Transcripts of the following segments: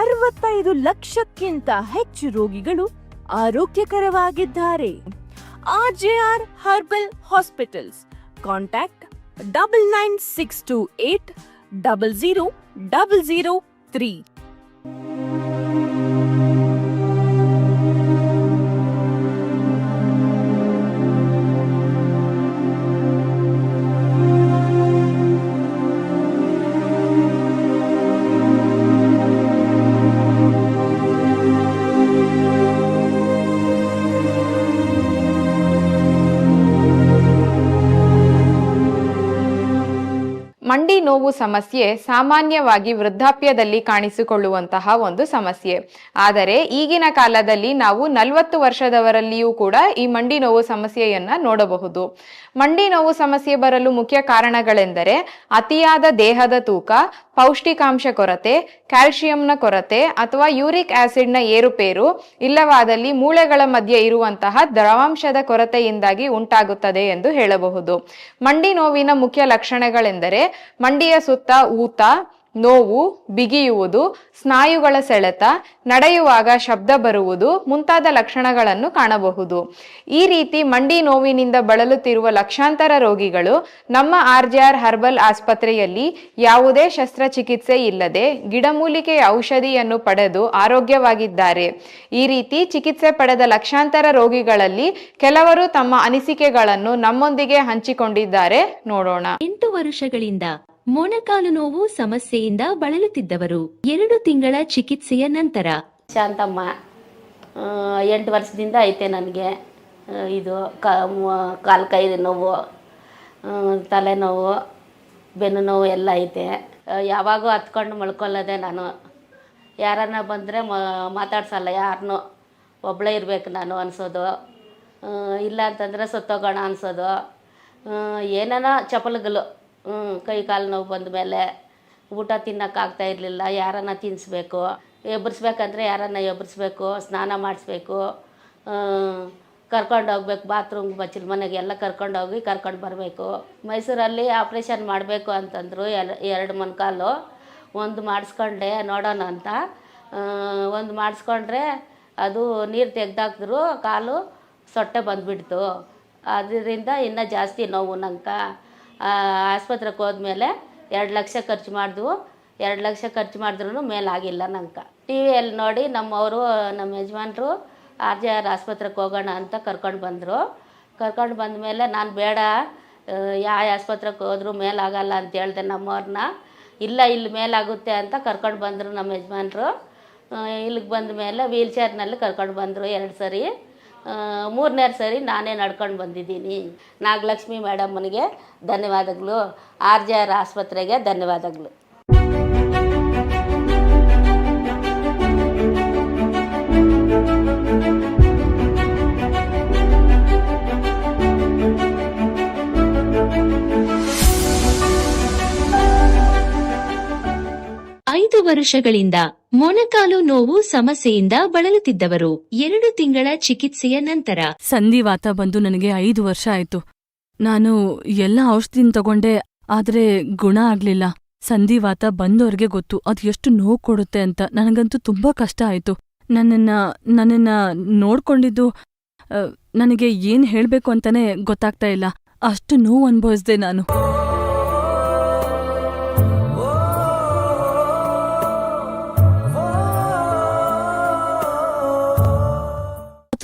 ಅರವತ್ತೈದು ಲಕ್ಷಕ್ಕಿಂತ ಹೆಚ್ಚು ರೋಗಿಗಳು ಆರೋಗ್ಯಕರವಾಗಿದ್ದಾರೆ. RJR herbal hospitals, contact double nine six two eight double zero double zero three. ನೋವು ಸಮಸ್ಯೆ ಸಾಮಾನ್ಯವಾಗಿ ವೃದ್ಧಾಪ್ಯದಲ್ಲಿ ಕಾಣಿಸಿಕೊಳ್ಳುವಂತಹ ಒಂದು ಸಮಸ್ಯೆ. ಆದರೆ ಈಗಿನ ಕಾಲದಲ್ಲಿ ನಾವು ನಲವತ್ತು ವರ್ಷದವರಲ್ಲಿಯೂ ಕೂಡ ಈ ಮಂಡಿ ನೋವು ಸಮಸ್ಯೆಯನ್ನ ನೋಡಬಹುದು. ಮಂಡಿ ನೋವು ಸಮಸ್ಯೆ ಬರಲು ಮುಖ್ಯ ಕಾರಣಗಳೆಂದರೆ ಅತಿಯಾದ ದೇಹದ ತೂಕ, ಪೌಷ್ಟಿಕಾಂಶ ಕೊರತೆ ಕ್ಯಾಲ್ಸಿಯಂನ ಕೊರತೆ ಅಥವಾ ಯೂರಿಕ್ ಆಸಿಡ್ನ ಏರುಪೇರು ಇಲ್ಲವಾದಲ್ಲಿ ಮೂಳೆಗಳ ಮಧ್ಯೆ ಇರುವಂತಹ ದ್ರವಾಂಶದ ಕೊರತೆಯಿಂದಾಗಿ ಉಂಟಾಗುತ್ತದೆ ಎಂದು ಹೇಳಬಹುದು. ಮಂಡಿ ನೋವಿನ ಮುಖ್ಯ ಲಕ್ಷಣಗಳೆಂದರೆ ಮಂಡಿಯ ಸುತ್ತ ಊತ, ನೋವು, ಬಿಗಿಯುವುದು, ಸ್ನಾಯುಗಳ ಸೆಳೆತ, ನಡೆಯುವಾಗ ಶಬ್ದ ಬರುವುದು ಮುಂತಾದ ಲಕ್ಷಣಗಳನ್ನು ಕಾಣಬಹುದು. ಈ ರೀತಿ ಮಂಡಿ ನೋವಿನಿಂದ ಬಳಲುತ್ತಿರುವ ಲಕ್ಷಾಂತರ ರೋಗಿಗಳು ನಮ್ಮ ಆರ್ಜಿಆರ್ ಹರ್ಬಲ್ ಆಸ್ಪತ್ರೆಯಲ್ಲಿ ಯಾವುದೇ ಶಸ್ತ್ರಚಿಕಿತ್ಸೆ ಇಲ್ಲದೆ ಗಿಡಮೂಲಿಕೆಯ ಔಷಧಿಯನ್ನು ಪಡೆದು ಆರೋಗ್ಯವಾಗಿದ್ದಾರೆ. ಈ ರೀತಿ ಚಿಕಿತ್ಸೆ ಪಡೆದ ಲಕ್ಷಾಂತರ ರೋಗಿಗಳಲ್ಲಿ ಕೆಲವರು ತಮ್ಮ ಅನಿಸಿಕೆಗಳನ್ನು ನಮ್ಮೊಂದಿಗೆ ಹಂಚಿಕೊಂಡಿದ್ದಾರೆ. ನೋಡೋಣ. ಎಂಟು ವರ್ಷಗಳಿಂದ ಮೊಣಕಾಲು ನೋವು ಸಮಸ್ಯೆಯಿಂದ ಬಳಲುತ್ತಿದ್ದವರು. ಎರಡು ತಿಂಗಳ ಚಿಕಿತ್ಸೆಯ ನಂತರ. ಶಾಂತಮ್ಮ ಎಂಟು ವರ್ಷದಿಂದ ಐತೆ ನನಗೆ. ಇದು ಕಾಲು ಕೈ ನೋವು ತಲೆನೋವು ಬೆನ್ನು ನೋವು ಎಲ್ಲ ಐತೆ. ಯಾವಾಗೂ ಹತ್ಕೊಂಡು ಮಲ್ಕೊಳ್ಳೋದೆ ನಾನು. ಯಾರನ್ನ ಬಂದರೆ ಮಾತಾಡ್ಸಲ್ಲ ಯಾರನ್ನೂ ಒಬ್ಬಳೇ ಇರಬೇಕು ನಾನು ಅನಿಸೋದು. ಇಲ್ಲ ಅಂತಂದರೆ ಸತ್ತೋಗೋಣ ಅನಿಸೋದು. ಏನೇನೋ ಚಪಲಗಳು ಕೈ ಕಾಲು ನೋವು ಬಂದ ಮೇಲೆ ಊಟ ತಿನ್ನೋಕ್ಕಾಗ್ತಾ ಇರಲಿಲ್ಲ. ಯಾರನ್ನ ತಿನ್ನಿಸ್ಬೇಕು ಎಬ್ಬರಿಸ್ಬೇಕಂದ್ರೆ ಯಾರನ್ನ ಎಬ್ಬರಿಸ್ಬೇಕು ಸ್ನಾನ ಮಾಡಿಸ್ಬೇಕು? ಕರ್ಕೊಂಡು ಹೋಗ್ಬೇಕು. ಬಾತ್ರೂಮ್ ಬಚ್ಚಲ ಮನೆಗೆ ಎಲ್ಲ ಕರ್ಕೊಂಡು ಹೋಗಿ ಕರ್ಕೊಂಡು ಬರಬೇಕು. ಮೈಸೂರಲ್ಲಿ ಆಪ್ರೇಷನ್ ಮಾಡಬೇಕು ಅಂತಂದರು ಎರಡು ಮೊಣಕಾಲು. ಒಂದು ಮಾಡಿಸ್ಕೊಂಡೆ ನೋಡೋಣ ಅಂತ. ಒಂದು ಮಾಡಿಸ್ಕೊಂಡ್ರೆ ಅದು ನೀರು ತೆಗ್ದಾಕಿದ್ರು ಕಾಲು ಸೊಟ್ಟೆ ಬಂದುಬಿಡ್ತು. ಅದರಿಂದ ಇನ್ನೂ ಜಾಸ್ತಿ ನೋವು ನಂಗೆ. ಆಸ್ಪತ್ರೆಗೆ ಹೋದ್ಮೇಲೆ ಎರಡು ಲಕ್ಷ ಖರ್ಚು ಮಾಡಿದ್ವು. ಎರಡು ಲಕ್ಷ ಖರ್ಚು ಮಾಡಿದ್ರೂ ಮೇಲಾಗಿಲ್ಲ ನಂಗೆ. ಟಿ ವಿಯಲ್ಲಿ ನೋಡಿ ನಮ್ಮವರು, ನಮ್ಮ ಯಜಮಾನ್ರು, ಆರ್ ಜೆ ಆರ್ ಆಸ್ಪತ್ರೆಗೆ ಹೋಗೋಣ ಅಂತ ಕರ್ಕೊಂಡು ಬಂದರು. ಕರ್ಕೊಂಡು ಬಂದ ಮೇಲೆ ನಾನು ಬೇಡ ಯಾವ ಆಸ್ಪತ್ರೆಗೆ ಹೋದರೂ ಮೇಲಾಗಲ್ಲ ಅಂತ ಹೇಳ್ದೆ ನಮ್ಮವ್ರನ್ನ. ಇಲ್ಲ, ಇಲ್ಲಿ ಮೇಲಾಗುತ್ತೆ ಅಂತ ಕರ್ಕೊಂಡು ಬಂದರು ನಮ್ಮ ಯಜಮಾನ್ರು. ಇಲ್ಲಿಗೆ ಬಂದ ಮೇಲೆ ವೀಲ್ ಚೇರ್ನಲ್ಲಿ ಕರ್ಕೊಂಡು ಬಂದರು ಎರಡು ಸರಿ. ಮೂರನೇ ಸರಿ ನಾನೇ ನಡ್ಕೊಂಡು ಬಂದಿದ್ದೀನಿ. ನಾಗಲಕ್ಷ್ಮಿ ಮೇಡಮ್ಮನಿಗೆ ಧನ್ಯವಾದಗಳು. ಆರ್ ಜೆ ಆರ್ ಆಸ್ಪತ್ರೆಗೆ ಧನ್ಯವಾದಗಳು. ವರ್ಷಗಳಿಂದ ಮೊಣಕಾಲು ನೋವು ಸಮಸ್ಯೆಯಿಂದ ಬಳಲುತ್ತಿದ್ದವರು. ಎರಡು ತಿಂಗಳ ಚಿಕಿತ್ಸೆಯ ನಂತರ ಸಂಧಿವಾತ ಬಂದು ನನಗೆ ಐದು ವರ್ಷ ಆಯ್ತು. ನಾನು ಎಲ್ಲ ಔಷಧಿನ ತಗೊಂಡೆ, ಆದ್ರೆ ಗುಣ ಆಗ್ಲಿಲ್ಲ. ಸಂಧಿವಾತ ಬಂದೋರ್ಗೆ ಗೊತ್ತು, ಅದು ಎಷ್ಟು ನೋವು ಕೊಡುತ್ತೆ ಅಂತ. ನನಗಂತೂ ತುಂಬಾ ಕಷ್ಟ ಆಯ್ತು. ನನ್ನನ್ನ ನನ್ನನ್ನ ನೋಡ್ಕೊಂಡಿದ್ದು ನನಗೆ ಏನ್ ಹೇಳ್ಬೇಕು ಅಂತಾನೆ ಗೊತ್ತಾಗ್ತಾ ಇಲ್ಲ. ಅಷ್ಟು ನೋವು ಅನುಭವಿಸ್ದೆ ನಾನು.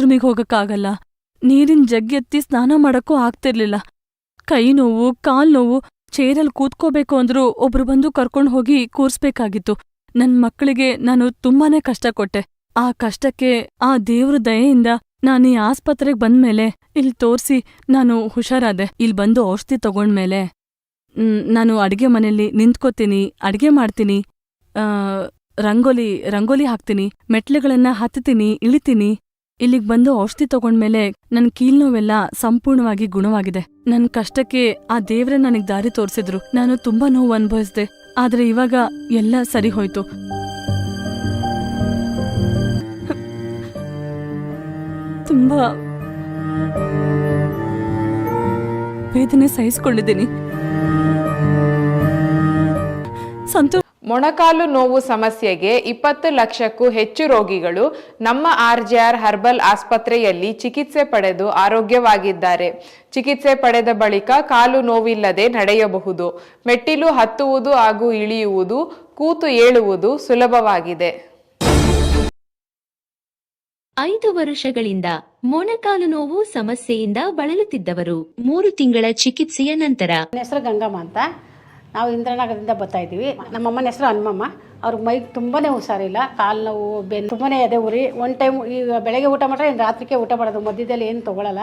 ಬಾತ್ರೂಮಿಗೆ ಹೋಗಕ್ಕಾಗಲ್ಲ. ನೀರಿನ ಜಗ್ಗೆತ್ತಿ ಸ್ನಾನ ಮಾಡಕ್ಕೂ ಆಗ್ತಿರ್ಲಿಲ್ಲ. ಕೈ ನೋವು, ಕಾಲ್ ನೋವು, ಚೇರಲ್ಲಿ ಕೂತ್ಕೋಬೇಕು ಅಂದ್ರೂ ಒಬ್ರು ಬಂದು ಕರ್ಕೊಂಡು ಹೋಗಿ ಕೂರ್ಸ್ಬೇಕಾಗಿತ್ತು. ನನ್ ಮಕ್ಕಳಿಗೆ ನಾನು ತುಂಬಾನೇ ಕಷ್ಟ ಕೊಟ್ಟೆ. ಆ ಕಷ್ಟಕ್ಕೆ, ಆ ದೇವ್ರ ದಯೆಯಿಂದ ನಾನು ಈ ಆಸ್ಪತ್ರೆಗೆ ಬಂದ್ಮೇಲೆ ಇಲ್ಲಿ ತೋರ್ಸಿ ನಾನು ಹುಷಾರಾದೆ. ಇಲ್ಲಿ ಬಂದು ಔಷಧಿ ತಗೊಂಡ್ಮೇಲೆ ನಾನು ಅಡಿಗೆ ಮನೆಯಲ್ಲಿ ನಿಂತ್ಕೋತೀನಿ, ಅಡ್ಗೆ ಮಾಡ್ತೀನಿ ರಂಗೋಲಿ ರಂಗೋಲಿ ಹಾಕ್ತೀನಿ, ಮೆಟ್ಲುಗಳನ್ನ ಹತ್ತುತ್ತೀನಿ ಇಳಿತೀನಿ. ಇಲ್ಲಿಗ್ ಬಂದು ಔಷಧಿ ತಗೊಂಡ್ಮೇಲೆ ನನ್ ಕೀಲ್ನೋವೆಲ್ಲ ಸಂಪೂರ್ಣವಾಗಿ ಗುಣವಾಗಿದೆ. ನನ್ ಕಷ್ಟಕ್ಕೆ ಆ ದೇವ್ರೆ ನನಗ್ ದಾರಿ ತೋರಿಸಿದ್ರು. ನಾನು ತುಂಬಾ ನೋವು ಅನುಭವಿಸಿದೆ. ಆದ್ರೆ ಇವಾಗ ಎಲ್ಲ ಸರಿ ಹೋಯ್ತು. ತುಂಬಾ ವೇದನೆ ಸಹಿಸ್ಕೊಂಡಿದ್ದೀನಿ. ಸಂತೋಷ ಮೊಣಕಾಲು ನೋವು ಸಮಸ್ಯೆಗೆ ಇಪ್ಪತ್ತು ಲಕ್ಷಕ್ಕೂ ಹೆಚ್ಚು ರೋಗಿಗಳು ನಮ್ಮ ಆರ್ಜಿಆರ್ ಹರ್ಬಲ್ ಆಸ್ಪತ್ರೆಯಲ್ಲಿ ಚಿಕಿತ್ಸೆ ಪಡೆದು ಆರೋಗ್ಯವಾಗಿದ್ದಾರೆ. ಚಿಕಿತ್ಸೆ ಪಡೆದ ಬಳಿಕ ಕಾಲು ನೋವಿಲ್ಲದೆ ನಡೆಯಬಹುದು. ಮೆಟ್ಟಿಲು ಹತ್ತುವುದು ಹಾಗೂ ಇಳಿಯುವುದು ಕೂತು ಏಳುವುದು ಸುಲಭವಾಗಿದೆ. ಐದು ವರ್ಷಗಳಿಂದ ಮೊಣಕಾಲು ನೋವು ಸಮಸ್ಯೆಯಿಂದ ಬಳಲುತ್ತಿದ್ದವರು ಮೂರು ತಿಂಗಳ ಚಿಕಿತ್ಸೆಯ ನಂತರ. ಹೆಸರು ಗಂಗಮ್ಮ ಅಂತ. ನಾವು ಇಂದ್ರನಗರದಿಂದ ಬರ್ತಾ ಇದ್ದೀವಿ. ನಮ್ಮಮ್ಮನ ಹೆಸರು ಹನುಮಮ್ಮ. ಅವ್ರಿಗೆ ಮೈಗೆ ತುಂಬಾ ಹುಷಾರಿಲ್ಲ. ಕಾಲು ನೋವು, ಬೆನ್ನು ತುಂಬಾ ಎದೆ ಉರಿ ಒನ್ ಟೈಮ್ ಈಗ ಬೆಳಗ್ಗೆ ಊಟ ಮಾಡ್ರೆ ರಾತ್ರಿಗೆ ಊಟ ಮಾಡೋದು. ಮಧ್ಯದಲ್ಲಿ ಏನು ತೊಗೊಳಲ್ಲ.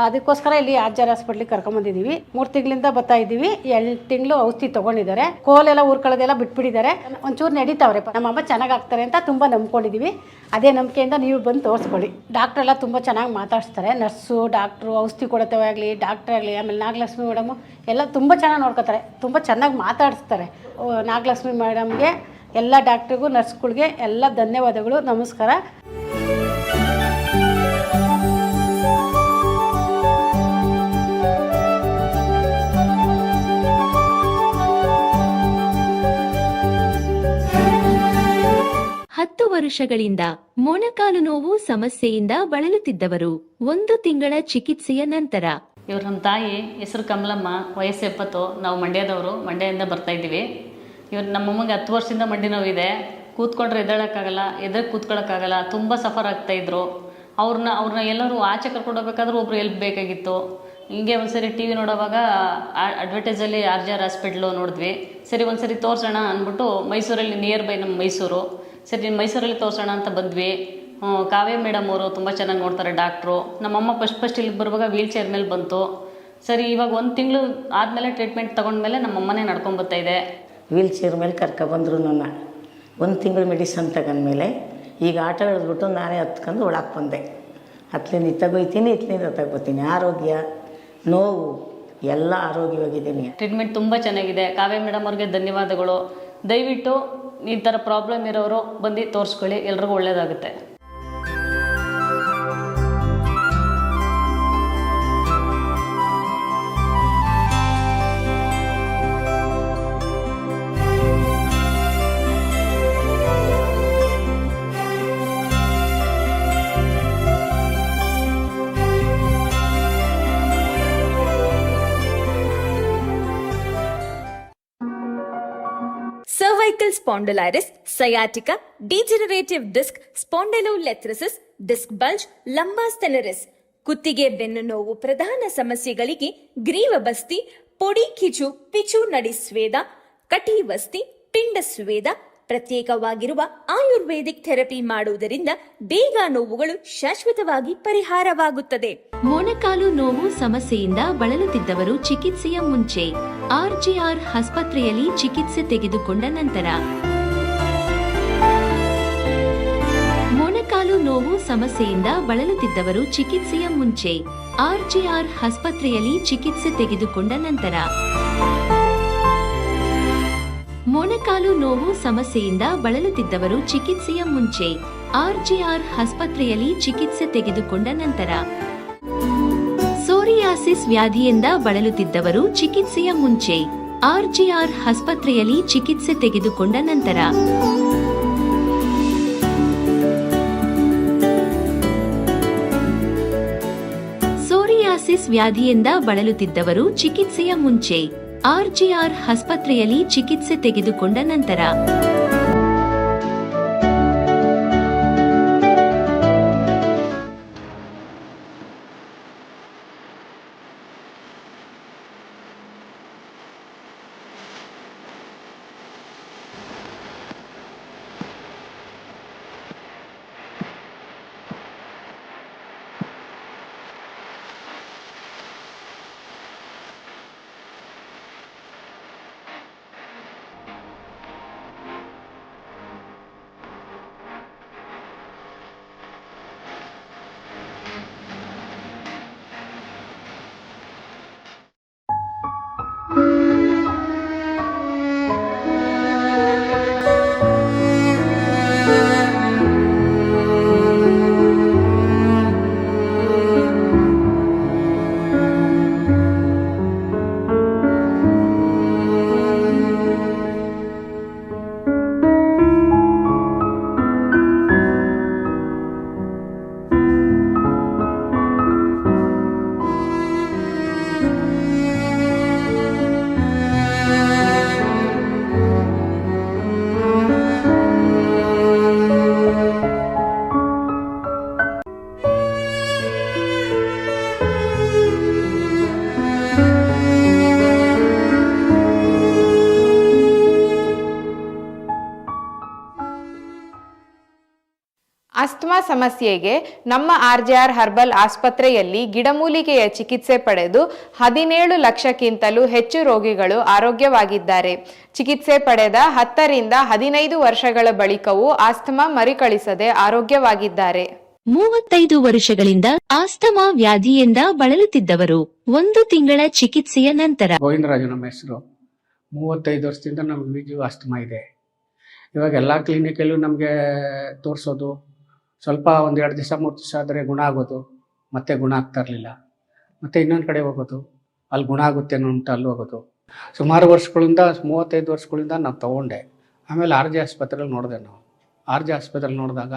ಅದಕ್ಕೋಸ್ಕರ ಇಲ್ಲಿ ಆರ್ಜರ್ ಹಾಸ್ಪಿಟ್ಲಿಗೆ ಕರ್ಕೊಂಬಂದಿದ್ದೀವಿ ಮೂರು ತಿಂಗಳಿಂದ ಬರ್ತಾ ಇದ್ದೀವಿ. ಎರಡು ತಿಂಗಳು ಔಷಧಿ ತೊಗೊಂಡಿದ್ದಾರೆ. ಕೋಲೆಲ್ಲ ಊರ್ಕೊಳ್ಳೋದೆಲ್ಲ ಬಿಟ್ಬಿಟ್ಟಿದ್ದಾರೆ. ಒಂಚೂರು ನಡೀತಾವ್ರೆ. ನಮ್ಮಮ್ಮ ಚೆನ್ನಾಗಿ ಆಗ್ತಾರೆ ಅಂತ ತುಂಬ ನಂಬ್ಕೊಂಡಿದ್ದೀವಿ. ಅದೇ ನಂಬಿಕೆಯಿಂದ ನೀವು ಬಂದು ತೋರಿಸ್ಕೊಳ್ಳಿ. ಡಾಕ್ಟ್ರೆಲ್ಲ ತುಂಬ ಚೆನ್ನಾಗಿ ಮಾತಾಡಿಸ್ತಾರೆ. ನರ್ಸು, ಡಾಕ್ಟ್ರು, ಔಷಧಿ ಕೊಡತೇವೆ ಆಗಲಿ, ಡಾಕ್ಟ್ರ್ ಆಗಲಿ, ಆಮೇಲೆ ನಾಗಲಕ್ಷ್ಮಿ ಮೇಡಮು ಎಲ್ಲ ತುಂಬ ಚೆನ್ನಾಗಿ ನೋಡ್ಕೋತಾರೆ. ತುಂಬ ಚೆನ್ನಾಗಿ ಮಾತಾಡಿಸ್ತಾರೆ. ನಾಗಲಕ್ಷ್ಮಿ ಮೇಡಮ್ಗೆ, ಎಲ್ಲ ಡಾಕ್ಟ್ರಿಗೂ, ನರ್ಸ್ಗಳಿಗೆ ಎಲ್ಲ ಧನ್ಯವಾದಗಳು, ನಮಸ್ಕಾರ. ವರ್ಷಗಳಿಂದ ಮೊಣಕಾಲು ನೋವು ಸಮಸ್ಯೆಯಿಂದ ಬಳಲುತ್ತಿದ್ದವರು ಒಂದು ತಿಂಗಳ ಚಿಕಿತ್ಸೆಯ ನಂತರ. ಇವ್ರು ನಮ್ಮ ತಾಯಿ ಹೆಸರು ಕಮಲಮ್ಮ, ವಯಸ್ಸು ಎಪ್ಪತ್ತು, ನಾವು ಮಂಡ್ಯದವರು, ಮಂಡ್ಯದಿಂದ ಬರ್ತಾ ಇದ್ದೀವಿ. ಇವ್ರು ನಮ್ಮಮ್ಮಗೆ ಹತ್ತು ವರ್ಷದಿಂದ ಮಂಡಿ ನೋವಿದೆ. ಕೂತ್ಕೊಂಡ್ರೆ ಎದ್ದೇಳೋಕ್ಕಾಗಲ್ಲ ಎದ್ರೆ ಕೂತ್ಕೊಳ್ಳೋಕ್ಕಾಗಲ್ಲ ತುಂಬ ಸಫರ್ ಆಗ್ತಾಯಿದ್ರು ಅವ್ರನ್ನ ಅವ್ರನ್ನ ಎಲ್ಲರೂ ಆಚೆ ಕರ್ಕೊಂಡೋಗ್ಬೇಕಾದ್ರೂ ಒಬ್ರು ಎಲ್ಪ್ ಬೇಕಾಗಿತ್ತು. ಹಿಂಗೆ ಒಂದ್ಸರಿ ಟಿ ವಿ ನೋಡೋವಾಗ ಅಡ್ವರ್ಟೈಸಲ್ಲಿ ಆರ್ ಜಿ ಆರ್ ಹಾಸ್ಪಿಟ್ಲು ನೋಡಿದ್ವಿ. ಸರಿ, ಒಂದ್ಸರಿ ತೋರಿಸೋಣ ಅಂದ್ಬಿಟ್ಟು ಮೈಸೂರಲ್ಲಿ ನಿಯರ್ ಬೈ ನಮ್ಮ ಮೈಸೂರು. ಸರಿ ಮೈಸೂರಲ್ಲಿ ತೋರಿಸೋಣ ಅಂತ ಬಂದ್ವಿ. ಕಾವ್ಯ ಮೇಡಮ್ ಅವರು ತುಂಬ ಚೆನ್ನಾಗಿ ನೋಡ್ತಾರೆ ಡಾಕ್ಟ್ರು. ನಮ್ಮಮ್ಮ ಫಸ್ಟ್ ಫಸ್ಟ್ ಇಲ್ಲಿಗೆ ಬರುವಾಗ ವೀಲ್ ಚೇರ್ ಮೇಲೆ ಬಂತು. ಸರಿ ಇವಾಗ ಒಂದು ತಿಂಗಳು ಆದಮೇಲೆ ಟ್ರೀಟ್ಮೆಂಟ್ ತೊಗೊಂಡ್ಮೇಲೆ ನಮ್ಮಮ್ಮನೇ ನಡ್ಕೊಂಬತ್ತಾ ಇದೆ. ವೀಲ್ ಚೇರ್ ಮೇಲೆ ಕರ್ಕೊಬಂದ್ರು ನನ್ನ ಒಂದು ತಿಂಗಳು ಮೆಡಿಸನ್ ತಗೊಂಡ್ಮೇಲೆ ಈಗ ಆಟ ಹಿಡಿದ್ಬಿಟ್ಟು ನಾನೇ ಹತ್ಕೊಂಡು ಒಳಗೆ ಬಂದೆ. ಹತ್ತಲಿಂದ ಇತ್ತಾಗೋಯ್ತೀನಿ ಇತ್ಲಿಂದ ತಗೋತೀನಿ. ಆರೋಗ್ಯ ನೋವು ಎಲ್ಲ ಆರೋಗ್ಯವಾಗಿದ್ದೀನಿ. ಟ್ರೀಟ್ಮೆಂಟ್ ತುಂಬ ಚೆನ್ನಾಗಿದೆ. ಕಾವ್ಯ ಮೇಡಮ್ ಅವ್ರಿಗೆ ಧನ್ಯವಾದಗಳು. ದಯವಿಟ್ಟು ಈ ಥರ ಪ್ರಾಬ್ಲಮ್ ಇರೋರು ಬಂದು ತೋರಿಸ್ಕೊಳ್ಳಿ ಎಲ್ರಿಗೂ ಒಳ್ಳೆಯದಾಗುತ್ತೆ cervical spondylitis, degenerative disc disc disc bulge stenosis, ಕುತ್ತಿಗೆ ಬೆನ್ನು ನೋವು ಪ್ರಧಾನ ಸಮಸ್ಯೆಗಳಿಗೆ ಗ್ರೀವ ಬಸ್ತಿ ಪೊಡಿ ಕಿಚು ಪಿಚು ನಡಿ ಸ್ವೇದ ಕಟಿ ಬಸ್ತಿ ಪಿಂಡ ಸ್ವೇದ. ಪ್ರತ್ಯೇಕವಾಗಿರುವ ಆಯುರ್ವೇದಿಕ್ ಥೆರಪಿ ಮಾಡುವುದರಿಂದ ಬೇಗ ನೋವುಗಳು ಶಾಶ್ವತವಾಗಿ ಪರಿಹಾರವಾಗುತ್ತದೆ. ಮೊಣಕಾಲು ನೋವು ಸಮಸ್ಯೆಯಿಂದ ಬಳಲುತ್ತಿದ್ದವರು ಚಿಕಿತ್ಸೆಯ ಮುಂಚೆ ಆರ್ಜಿಆರ್ ಆಸ್ಪತ್ರೆಯಲ್ಲಿ ಚಿಕಿತ್ಸೆ ತೆಗೆದುಕೊಂಡ ನಂತರ ನೋವು ಸಮಸ್ಯೆಯಿಂದ ಬಳಲುತ್ತಿದ್ದವರು ಚಿಕಿತ್ಸೆಯ ಮುಂಚೆ ಆರ್ಜಿಆರ್ ಆಸ್ಪತ್ರೆಯಲ್ಲಿ ಚಿಕಿತ್ಸೆ ತೆಗೆದುಕೊಂಡ ನಂತರ. ಮೊಣಕಾಲು ನೋವು ಸಮಸ್ಯೆಯಿಂದ ಬಳಲುತ್ತಿದ್ದವರು ಚಿಕಿತ್ಸೆಯ ಮುಂಚೆ ಆರ್ಜಿಆರ್ ಆಸ್ಪತ್ರೆಯಲ್ಲಿ ಚಿಕಿತ್ಸೆ ತೆಗೆದುಕೊಂಡ ನಂತರ. ಸೋರಿಯಾಸಿಸ್ ವ್ಯಾಧಿಯಿಂದ ಬಳಲುತ್ತಿದ್ದವರು ಚಿಕಿತ್ಸೆಯ ಮುಂಚೆ ಆರ್ಜಿಆರ್ ಆಸ್ಪತ್ರೆಯಲ್ಲಿ ಚಿಕಿತ್ಸೆ ತೆಗೆದುಕೊಂಡ ನಂತರ. ಸೋರಿಯಾಸಿಸ್ ವ್ಯಾಧಿಯಿಂದ ಬಳಲುತ್ತಿದ್ದವರು ಚಿಕಿತ್ಸೆಯ ಮುಂಚೆ ಆರ್ಜಿಆರ್ ಆಸ್ಪತ್ರೆಯಲ್ಲಿ ಚಿಕಿತ್ಸೆ ತೆಗೆದುಕೊಂಡ ನಂತರ. ಸಮಸ್ಯೆಗೆ ನಮ್ಮ ಆರ್ ಜೆ ಆರ್ ಹರ್ಬಲ್ ಆಸ್ಪತ್ರೆಯಲ್ಲಿ ಗಿಡಮೂಲಿಕೆಯ ಚಿಕಿತ್ಸೆ ಪಡೆದು ಹದಿನೇಳು ಲಕ್ಷಕ್ಕಿಂತಲೂ ಹೆಚ್ಚು ರೋಗಿಗಳು ಆರೋಗ್ಯವಾಗಿದ್ದಾರೆ. ಚಿಕಿತ್ಸೆ ಪಡೆದ ಹತ್ತರಿಂದ ಹದಿನೈದು ವರ್ಷಗಳ ಬಳಿಕವೂ ಆಸ್ತಮಾ ಮರಿಕಳಿಸದೆ ಆರೋಗ್ಯವಾಗಿದ್ದಾರೆ. ಮೂವತ್ತೈದು ವರ್ಷಗಳಿಂದ ಆಸ್ತಮಾ ವ್ಯಾಧಿಯಿಂದ ಬಳಲುತ್ತಿದ್ದವರು ಒಂದು ತಿಂಗಳ ಚಿಕಿತ್ಸೆಯ ನಂತರ. ಗೋವಿಂದರಾಜು ನಮ್ಮ ಹೆಸರು. ಮೂವತ್ತೈದು ವರ್ಷದಿಂದ ನಮ್ಗೆ ವಿಜು ಆಸ್ತಮಾ ಇದೆ. ಇವಾಗ ಎಲ್ಲ ಕ್ಲಿನಿಕಲ್ಲೂ ನಮಗೆ ತೋರಿಸೋದು ಸ್ವಲ್ಪ ಒಂದು ಎರಡು ದಿವಸ, ಮೂರು ದಿವಸ ಆದರೆ ಗುಣ ಆಗೋದು. ಮತ್ತೆ ಗುಣ ಆಗ್ತಾ ಇರಲಿಲ್ಲ. ಮತ್ತೆ ಇನ್ನೊಂದು ಕಡೆ ಹೋಗೋದು. ಅಲ್ಲಿ ಗುಣ ಆಗುತ್ತೆ ಅಂತ ಅಲ್ಲಿ ಹೋಗೋದು. ಸುಮಾರು ವರ್ಷಗಳಿಂದ, ಮೂವತ್ತೈದು ವರ್ಷಗಳಿಂದ ನಾವು ತಗೊಂಡೆ. ಆಮೇಲೆ ಆರ್ ಜೆ ಆಸ್ಪತ್ರೆಯಲ್ಲಿ ನೋಡಿದೆ ನಾವು ಆರ್ ಜೆ ಆಸ್ಪತ್ರೆಯಲ್ಲಿ ನೋಡಿದಾಗ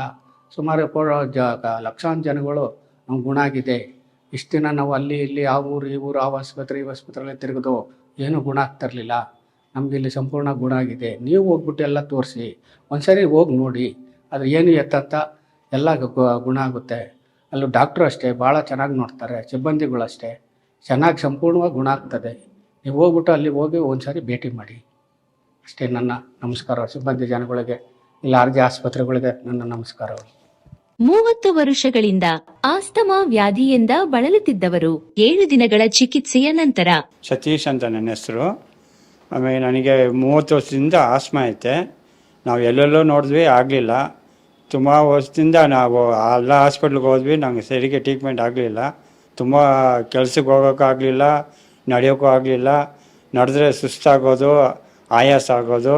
ಸುಮಾರು ಕೋ- ಜ ಜನಗಳು ನಮ್ಗೆ ಗುಣ ಆಗಿದೆ. ಇಷ್ಟು ದಿನ ನಾವು ಅಲ್ಲಿ, ಇಲ್ಲಿ, ಆ ಊರು, ಈ ಊರು, ಆ ಆಸ್ಪತ್ರೆ, ಈ ಆಸ್ಪತ್ರೆಯಲ್ಲಿ ತಿರುಗಿದು. ಏನೂ ಗುಣ ಆಗ್ತಾ ಇರಲಿಲ್ಲ. ನಮ್ಗೆ ಇಲ್ಲಿ ಸಂಪೂರ್ಣ ಗುಣ ಆಗಿದೆ. ನೀವು ಹೋಗ್ಬಿಟ್ಟು ಎಲ್ಲ ತೋರಿಸಿ. ಒಂದ್ಸರಿ ಹೋಗಿ ನೋಡಿ. ಅದು ಏನು ಎತ್ತಂತ? ಎಲ್ಲ ಗುಣ ಆಗುತ್ತೆ. ಅಲ್ಲೂ ಡಾಕ್ಟ್ರು ಅಷ್ಟೇ ಭಾಳ ಚೆನ್ನಾಗಿ ನೋಡ್ತಾರೆ ಸಿಬ್ಬಂದಿಗಳು ಅಷ್ಟೇ ಚೆನ್ನಾಗಿ ಸಂಪೂರ್ಣವಾಗಿ ಗುಣ ಆಗ್ತದೆ. ನೀವು ಹೋಗ್ಬಿಟ್ಟು ಅಲ್ಲಿ ಹೋಗಿ ಒಂದ್ಸರಿ ಭೇಟಿ ಮಾಡಿ. ಅಷ್ಟೇ ನನ್ನ ನಮಸ್ಕಾರ ಸಿಬ್ಬಂದಿ ಜನಗಳಿಗೆ ಇಲ್ಲ ಆರ್ ಜೆ ಆಸ್ಪತ್ರೆಗಳಿಗೆ ನನ್ನ ನಮಸ್ಕಾರ ಮೂವತ್ತು ವರ್ಷಗಳಿಂದ ಆಸ್ತಮಾ ವ್ಯಾಧಿಯಿಂದ ಬಳಲುತ್ತಿದ್ದವರು ಏಳು ದಿನಗಳ ಚಿಕಿತ್ಸೆಯ ನಂತರ. ಸತೀಶ್ ಅಂತ ನನ್ನ ಹೆಸರು. ಆಮೇಲೆ ನನಗೆ ಮೂವತ್ತು ವರ್ಷದಿಂದ ಆಸ್ಮಾ ಐತೆ. ನಾವು ಎಲ್ಲೆಲ್ಲೋ ನೋಡಿದ್ವಿ ಆಗಲಿಲ್ಲ. ತುಂಬ ವರ್ಷದಿಂದ ನಾವು ಎಲ್ಲ ಹಾಸ್ಪಿಟ್ಲಿಗೆ ಹೋದ್ವಿ. ನಂಗೆ ಸರಿಗೆ ಟ್ರೀಟ್ಮೆಂಟ್ ಆಗಲಿಲ್ಲ. ತುಂಬ ಕೆಲ್ಸಕ್ಕೆ ಹೋಗೋಕ್ಕಾಗಲಿಲ್ಲ ನಡೆಯೋಕ್ಕೂ ಆಗಲಿಲ್ಲ. ನಡೆದ್ರೆ ಸುಸ್ತಾಗೋದು, ಆಯಾಸ ಆಗೋದು.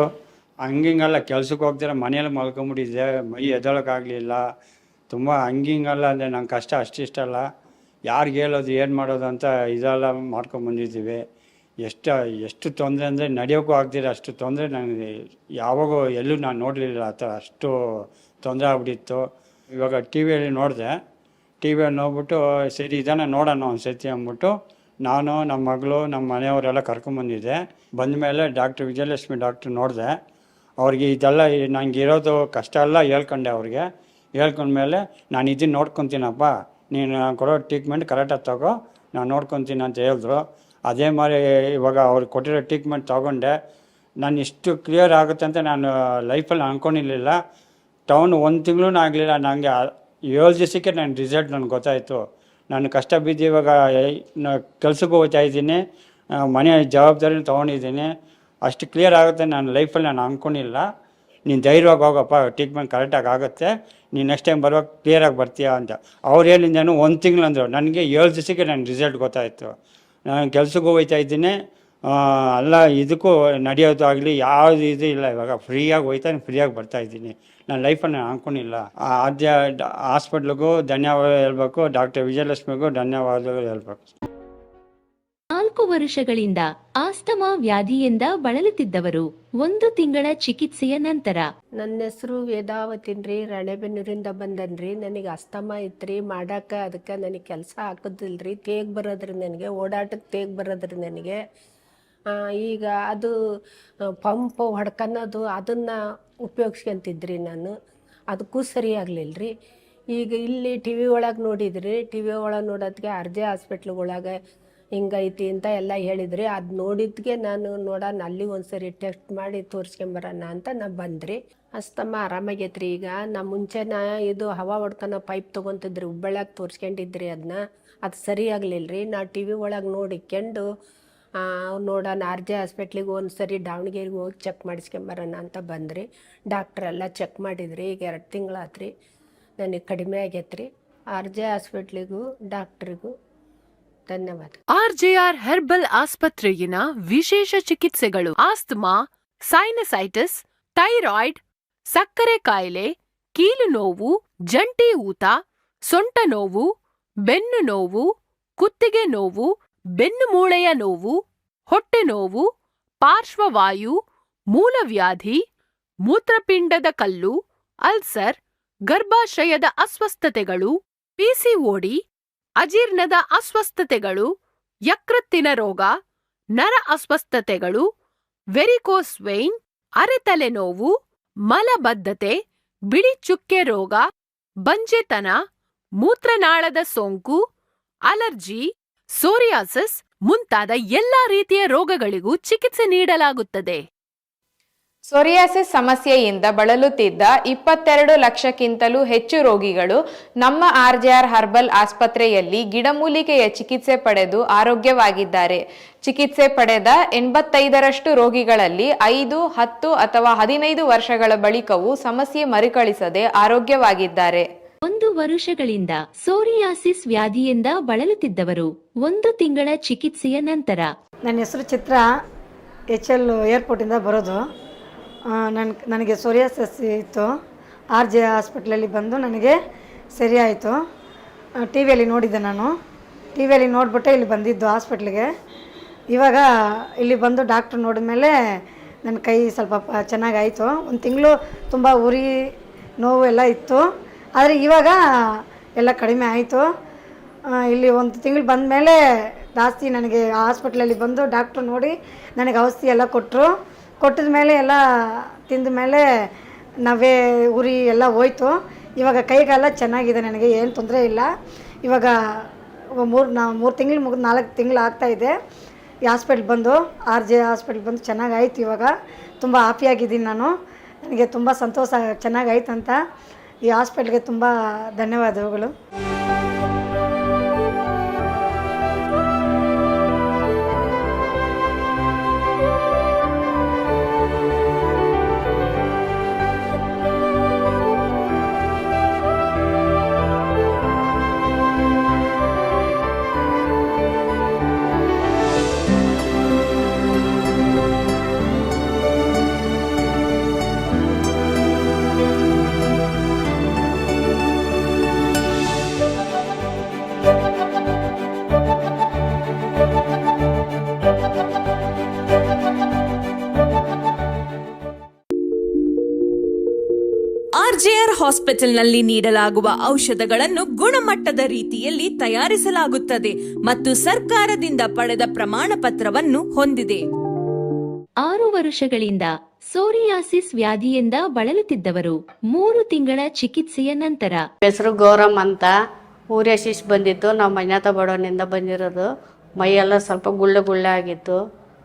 ಹಂಗಿಂಗಲ್ಲ ಕೆಲ್ಸಕ್ಕೆ ಹೋಗ್ದಿರ ಮನೇಲಿ ಮಲ್ಕೊಂಬಿಟ್ಟಿದ್ದೆ. ಮೈ ಎದೊಳಕ್ಕಾಗಲಿಲ್ಲ ತುಂಬ ಹಂಗಿಂಗಲ್ಲ ಅಂದರೆ ನಂಗೆ ಕಷ್ಟ ಅಷ್ಟಿಷ್ಟಲ್ಲ ಯಾರಿಗೆ ಹೇಳೋದು, ಏನು ಮಾಡೋದು ಅಂತ ಇದೆಲ್ಲ ಮಾಡ್ಕೊಂಬಂದಿದ್ದೀವಿ ಎಷ್ಟು ಎಷ್ಟು ತೊಂದರೆ ಅಂದರೆ ನಡೆಯೋಕ್ಕೂ ಆಗ್ದಿರ ಅಷ್ಟು ತೊಂದರೆ ನನಗೆ ಯಾವಾಗೂ ಎಲ್ಲೂ ನಾನು ನೋಡಲಿಲ್ಲ ಆ ಥರ ಅಷ್ಟು ತೊಂದರೆ ಆಗ್ಬಿಟ್ಟಿತ್ತು ಇವಾಗ ಟಿ ವಿಯಲ್ಲಿ ನೋಡಿದೆ ಟಿ ವಿಯಲ್ಲಿ ನೋಡ್ಬಿಟ್ಟು ಸರಿ ಇದನ್ನು ನೋಡೋಣ ಒಂದು ಸತಿ ಅಂದ್ಬಿಟ್ಟು ನಾನು ನಮ್ಮ ಮಗಳು ನಮ್ಮ ಮನೆಯವರೆಲ್ಲ ಕರ್ಕೊಂಬಂದಿದ್ದೆ ಬಂದಮೇಲೆ ಡಾಕ್ಟ್ರ್ ವಿಜಯಲಕ್ಷ್ಮಿ ಡಾಕ್ಟ್ರ್ ನೋಡಿದೆ ಅವ್ರಿಗೆ ಇದೆಲ್ಲ ನಂಗೆ ಇರೋದು ಕಷ್ಟ ಎಲ್ಲ ಹೇಳ್ಕೊಂಡೆ ಅವ್ರಿಗೆ ಹೇಳ್ಕೊಂಡ್ಮೇಲೆ ನಾನು ಇದನ್ನು ನೋಡ್ಕೊತೀನಪ್ಪ ನೀನು ನಾನು ಕೊಡೋ ಟ್ರೀಟ್ಮೆಂಟ್ ಕರೆಕ್ಟಾಗಿ ತಗೋ ನಾನು ನೋಡ್ಕೊತೀನಿ ಅಂತ ಹೇಳಿದ್ರು ಅದೇ மாதிரி ಇವಾಗ ಅವ್ರು ಕೊಟ್ಟಿರೋ ಟ್ರೀಟ್ಮೆಂಟ್ ತೊಗೊಂಡೆ ನಾನು ಇಷ್ಟು ಕ್ಲಿಯರ್ ಆಗುತ್ತೆ ಅಂತ ನಾನು ಲೈಫಲ್ಲಿ ಅಂದ್ಕೊಂಡಿರಲಿಲ್ಲ ಟೌನ್ ಒಂದು ತಿಂಗಳೂ ಆಗಲಿಲ್ಲ ನನಗೆ ಏಳು ದಿವಸಕ್ಕೆ ನನ್ನ ರಿಸಲ್ಟ್ ನನಗೆ ಗೊತ್ತಾಯಿತು. ನಾನು ಕಷ್ಟ ಬಿದ್ದು ಇವಾಗ ಕೆಲಸಕ್ಕೆ ಹೋಗ್ತಾ ಇದ್ದೀನಿ. ಮನೆ ಜವಾಬ್ದಾರಿ ತೊಗೊಂಡಿದ್ದೀನಿ. ಅಷ್ಟು ಕ್ಲಿಯರ್ ಆಗುತ್ತೆ ನನ್ನ ಲೈಫಲ್ಲಿ ನಾನು ಅಂದ್ಕೊಂಡಿಲ್ಲ ನೀನು ಧೈರ್ಯವಾಗಿ ಹೋಗಪ್ಪ ಟ್ರೀಟ್ಮೆಂಟ್ ಕರೆಕ್ಟಾಗಿ ಆಗುತ್ತೆ. ನೀನು ನೆಕ್ಸ್ಟ್ ಟೈಮ್ ಬರುವಾಗ ಕ್ಲಿಯರಾಗಿ ಬರ್ತೀಯಾ ಅಂತ. ಅವ್ರು ಹೇಳಿದ್ದೇನು ಒಂದು ತಿಂಗಳು ಅಂದರು ನನಗೆ ಏಳು ದಿವಸಕ್ಕೆ ನನ್ನ ರಿಸಲ್ಟ್ ಗೊತ್ತಾಯಿತು. ನಾನು ಕೆಲಸಕ್ಕೆ ಹೋಗ್ತಾ ಇದ್ದೀನಿ. ಆ, ಅಲ್ಲ ಇದಕ್ಕೂ ನಡೆಯೋದಾಗಲಿ ಯಾವುದು ಇದು ಇಲ್ಲ. ಇವಾಗ ಫ್ರೀಯಾಗಿ ಹೋಯ್ತಾನೆ ಫ್ರೀಯಾಗಿ ಬರ್ತಾ ಇದ್ದೀನಿ. ನನ್ನ ಲೈಫನ್ನು ಹಾಕೊಂಡಿಲ್ಲ ಆದ್ಯ ಹಾಸ್ಪಿಟ್ಲಿಗೂ ಧನ್ಯವಾದ ಹೇಳ್ಬೇಕು. ಡಾಕ್ಟರ್ ವಿಜಯಲಕ್ಷ್ಮಿಗೂ ಧನ್ಯವಾದಗಳು ಹೇಳ್ಬೇಕು. ನಾಲ್ಕು ವರ್ಷಗಳಿಂದ ಆಸ್ತಮಾ ವ್ಯಾಧಿಯಿಂದ ಬಳಲುತ್ತಿದ್ದವರು ಒಂದು ತಿಂಗಳ ಚಿಕಿತ್ಸೆಯ ನಂತರ. ನನ್ನ ಹೆಸರು ವೇದಾವತಿನ್ರಿ ರಾಣೆಬೆನ್ನೂರಿಂದ ಬಂದನ್ರಿ. ನನಗೆ ಅಸ್ತಮ ಇತ್ರಿ ಮಾಡಕ್ಕೆ ಅದಕ್ಕೆ ನನಗೆ ಕೆಲಸ ಹಾಕೋದಿಲ್ರಿ. ತೇಗ್ ಬರೋದ್ರಿ ನನಗೆ ಓಡಾಟಕ್ಕೆ ತೇಗ್ ಬರೋದ್ರಿ ನನಗೆ ಈಗ ಅದು ಪಂಪ್ ಹೊಡ್ಕನ್ನೋದು ಅದನ್ನು ಉಪಯೋಗಿಸ್ಕೊಂತಿದ್ರಿ ನಾನು. ಅದಕ್ಕೂ ಸರಿ ಆಗಲಿಲ್ಲ ಈಗ ಇಲ್ಲಿ ಟಿ ವಿ ಒಳಗೆ ನೋಡಿದ್ರಿ. ಟಿ ವಿ ಒಳಗೆ ನೋಡೋದಕ್ಕೆ ಅರ್ಜೆ ಹಾಸ್ಪಿಟ್ಲ್ಗಳಾಗ ಹಿಂಗೈತಿ ಅಂತ ಎಲ್ಲ ಹೇಳಿದ್ರಿ. ಅದು ನೋಡಿದ್ಗೆ ನಾನು ನೋಡೋಣ ಅಲ್ಲಿ ಒಂದ್ಸರಿ ಟೆಸ್ಟ್ ಮಾಡಿ ತೋರಿಸ್ಕೊಂಬರೋಣ ಅಂತ ನಾ ಬಂದ್ರಿ. ಆರಾಮಾಗೈತೆ ಆರಾಮಾಗೈತ್ರಿ ಈಗ. ನಾ ಮುಂಚೆನ ಇದು ಹವಾ ಹೊಡ್ಕೊಳೋ ಪೈಪ್ ತೊಗೊತಿದ್ರಿ, ಹುಬ್ಬಳ್ಳಿಯಾಗ ತೋರಿಸ್ಕೊಂಡಿದ್ರಿ ಅದನ್ನ ಅದು ಸರಿ ಆಗಲಿಲ್ಲ ರೀ ನಾ ಟಿ ವಿ ಒಳಗೆ ನೋಡಿಕೊಂಡು ನೋಡೋಣ ಆರ್ ಜೆ ಹಾಸ್ಪಿಟ್ಲಿಗೆ ಒಂದು ಸರಿ ದಾವಣಗೆರೆಗೆ ಹೋಗಿ ಚೆಕ್ ಮಾಡಿಸ್ಕೊಂಬರೋಣ ಅಂತ ಬಂದ್ರಿ. ಡಾಕ್ಟ್ರ್ ಎಲ್ಲ ಚೆಕ್ ಮಾಡಿದ್ರಿ. ಈಗ ಎರಡು ತಿಂಗಳಾತ್ರಿ. ನನಗೆ ಕಡಿಮೆ ಆಗೈತ್ರಿ. ಆರ್ ಜೆ ಹಾಸ್ಪಿಟ್ಲಿಗೂ ಡಾಕ್ಟ್ರಿಗೂ ಧನ್ಯವಾದ. ಆರ್ ಜೆ ಆರ್ ಹೆರ್ಬಲ್ ಆಸ್ಪತ್ರೆಯಿನ ವಿಶೇಷ ಚಿಕಿತ್ಸೆಗಳು ಆಸ್ತಮಾ ಸೈನಸೈಟಿಸ್ ಥೈರಾಯ್ಡ್ ಸಕ್ಕರೆ ಕಾಯಿಲೆ, ಕೀಲು ನೋವು, ಜಂಟಿ ಊತ, ಸೊಂಟ ನೋವು, ಬೆನ್ನು ನೋವು, ಕುತ್ತಿಗೆ ನೋವು ಬೆನ್ನು ಮೂಳೆಯ ನೋವು, ಹೊಟ್ಟೆ ನೋವು ಪಾರ್ಶ್ವವಾಯು ಮೂಲವ್ಯಾಧಿ, ಮೂತ್ರಪಿಂಡದ ಕಲ್ಲು, ಅಲ್ಸರ್, ಗರ್ಭಾಶಯದ ಅಸ್ವಸ್ಥತೆಗಳು ಪಿಸಿಒಡಿ ಅಜೀರ್ಣದ ಅಸ್ವಸ್ಥತೆಗಳು, ಯಕೃತ್ತಿನ ರೋಗ, ನರ ಅಸ್ವಸ್ಥತೆಗಳು, ವೆರಿಕೋಸ್ ಅರೆತಲೆ ನೋವು, ಮಲಬದ್ಧತೆ, ಬಿಳಿ ಚುಕ್ಕೆ ರೋಗ, ಬಂಜೆತನ, ಮೂತ್ರನಾಳದ ಸೋಂಕು, ಅಲರ್ಜಿ ಸೋರಿಯಾಸಿಸ್ ಮುಂತಾದ ಎಲ್ಲ ರೀತಿಯ ರೋಗಗಳಿಗೂ ಚಿಕಿತ್ಸೆ ನೀಡಲಾಗುತ್ತದೆ. ಸೊರಿಯಾಸಿಸ್ ಸಮಸ್ಯೆಯಿಂದ ಬಳಲುತ್ತಿದ್ದ ಇಪ್ಪತ್ತೆರಡು ಲಕ್ಷಕ್ಕಿಂತಲೂ ಹೆಚ್ಚು ರೋಗಿಗಳು ನಮ್ಮ ಆರ್ಜೆಆರ್ ಹರ್ಬಲ್ ಆಸ್ಪತ್ರೆಯಲ್ಲಿ ಗಿಡಮೂಲಿಕೆಯ ಚಿಕಿತ್ಸೆ ಪಡೆದು ಆರೋಗ್ಯವಾಗಿದ್ದಾರೆ. ಚಿಕಿತ್ಸೆ ಪಡೆದ ಎಂಬತ್ತೈದರಷ್ಟು ರೋಗಿಗಳಲ್ಲಿ ಐದು, ಹತ್ತು ಅಥವಾ ಹದಿನೈದು ವರ್ಷಗಳ ಬಳಿಕವೂ ಸಮಸ್ಯೆ ಮರುಕಳಿಸದೆ ಆರೋಗ್ಯವಾಗಿದ್ದಾರೆ. ಒಂದು ವರುಷಗಳಿಂದ ಸೋರಿಯಾಸಿಸ್ ವ್ಯಾಧಿಯಿಂದ ಬಳಲುತ್ತಿದ್ದವರು ಒಂದು ತಿಂಗಳ ಚಿಕಿತ್ಸೆಯ ನಂತರ. ನನ್ನ ಹೆಸರು ಚಿತ್ರ, ಎಚ್ ಎಲ್ ಏರ್ಪೋರ್ಟಿಂದ ಬರೋದು. ನನ್ನ ನನಗೆ ಸೋರಿಯಾಸಿಸ್ ಇತ್ತು. ಆರ್ ಜೆ ಹಾಸ್ಪಿಟ್ಲಲ್ಲಿ ಬಂದು ನನಗೆ ಸರಿಯಾಯಿತು. ಟಿ ವಿಯಲ್ಲಿ ನೋಡಿದ್ದೆ ನಾನು. ಟಿ ವಿಯಲ್ಲಿ ನೋಡಿಬಿಟ್ಟೆ ಇಲ್ಲಿ ಬಂದಿದ್ದು ಹಾಸ್ಪಿಟ್ಲಿಗೆ. ಇವಾಗ ಇಲ್ಲಿ ಬಂದು ಡಾಕ್ಟ್ರ್ ನೋಡಿದ ಮೇಲೆ ನನ್ನ ಕೈ ಸ್ವಲ್ಪ ಚೆನ್ನಾಗಾಯಿತು. ಒಂದು ತಿಂಗಳು ತುಂಬ ಉರಿ, ನೋವು ಎಲ್ಲ ಇತ್ತು. ಆದರೆ ಇವಾಗ ಎಲ್ಲ ಕಡಿಮೆ ಆಯಿತು. ಇಲ್ಲಿ ಒಂದು ತಿಂಗಳು ಬಂದ ಮೇಲೆ ಜಾಸ್ತಿ ನನಗೆ ಹಾಸ್ಪಿಟ್ಲಲ್ಲಿ ಬಂದು ಡಾಕ್ಟ್ರು ನೋಡಿ ನನಗೆ ಔಷಧಿ ಎಲ್ಲ ಕೊಟ್ಟರು ಕೊಟ್ಟಿದ ಮೇಲೆ ಎಲ್ಲ ತಿಂದ ಮೇಲೆ ನವೆ ಉರಿ ಎಲ್ಲ ಹೋಯ್ತು. ಇವಾಗ ಕೈಗಾಲ ಚೆನ್ನಾಗಿದೆ ನನಗೆ, ಏನು ತೊಂದರೆ ಇಲ್ಲ. ಇವಾಗ ಮೂರು ನಾ, ಮೂರು ತಿಂಗಳು ಮುಗಿದು ನಾಲ್ಕು ತಿಂಗಳು ಆಗ್ತಾಯಿದೆ ಈ ಹಾಸ್ಪಿಟ್ಲ್ ಬಂದು, ಆರ್ ಜೆ ಹಾಸ್ಪಿಟ್ಲ್ ಬಂದು ಚೆನ್ನಾಗಾಯ್ತು ಇವಾಗ. ತುಂಬ ಹ್ಯಾಪಿಯಾಗಿದ್ದೀನಿ ನಾನು. ನನಗೆ ತುಂಬ ಸಂತೋಷ ಚೆನ್ನಾಗಾಯ್ತು ಅಂತ ಈ ಹಾಸ್ಪಿಟ್ಲ್ಗೆ ತುಂಬ ಧನ್ಯವಾದಗಳು. ಹಾಸ್ಪಿಟಲ್ನಲ್ಲಿ ನೀಡಲಾಗುವ ಔಷಧಗಳನ್ನು ಗುಣಮಟ್ಟದ ರೀತಿಯಲ್ಲಿ ತಯಾರಿಸಲಾಗುತ್ತದೆ ಮತ್ತು ಸರ್ಕಾರದಿಂದ ಪಡೆದ ಪ್ರಮಾಣ ಪತ್ರವನ್ನು ಹೊಂದಿದೆ. ಆರು ವರ್ಷಗಳಿಂದ ಸೋರಿಯಾಸಿಸ್ ವ್ಯಾಧಿಯಿಂದ ಬಳಲುತ್ತಿದ್ದವರು ಮೂರು ತಿಂಗಳ ಚಿಕಿತ್ಸೆಯ ನಂತರ. ಹೆಸರು ಗೌರಮ್ ಅಂತ ಊರ್ಯಾಸಿಸ್ ಬಂದಿತ್ತು. ನಾವು ಮಂಜಾತ ಬಡವನಿಂದ ಬಂದಿರೋದು. ಮೈಯೆಲ್ಲ ಸ್ವಲ್ಪ ಗುಳ್ಳೆ ಗುಳ್ಳೆ ಆಗಿತ್ತು.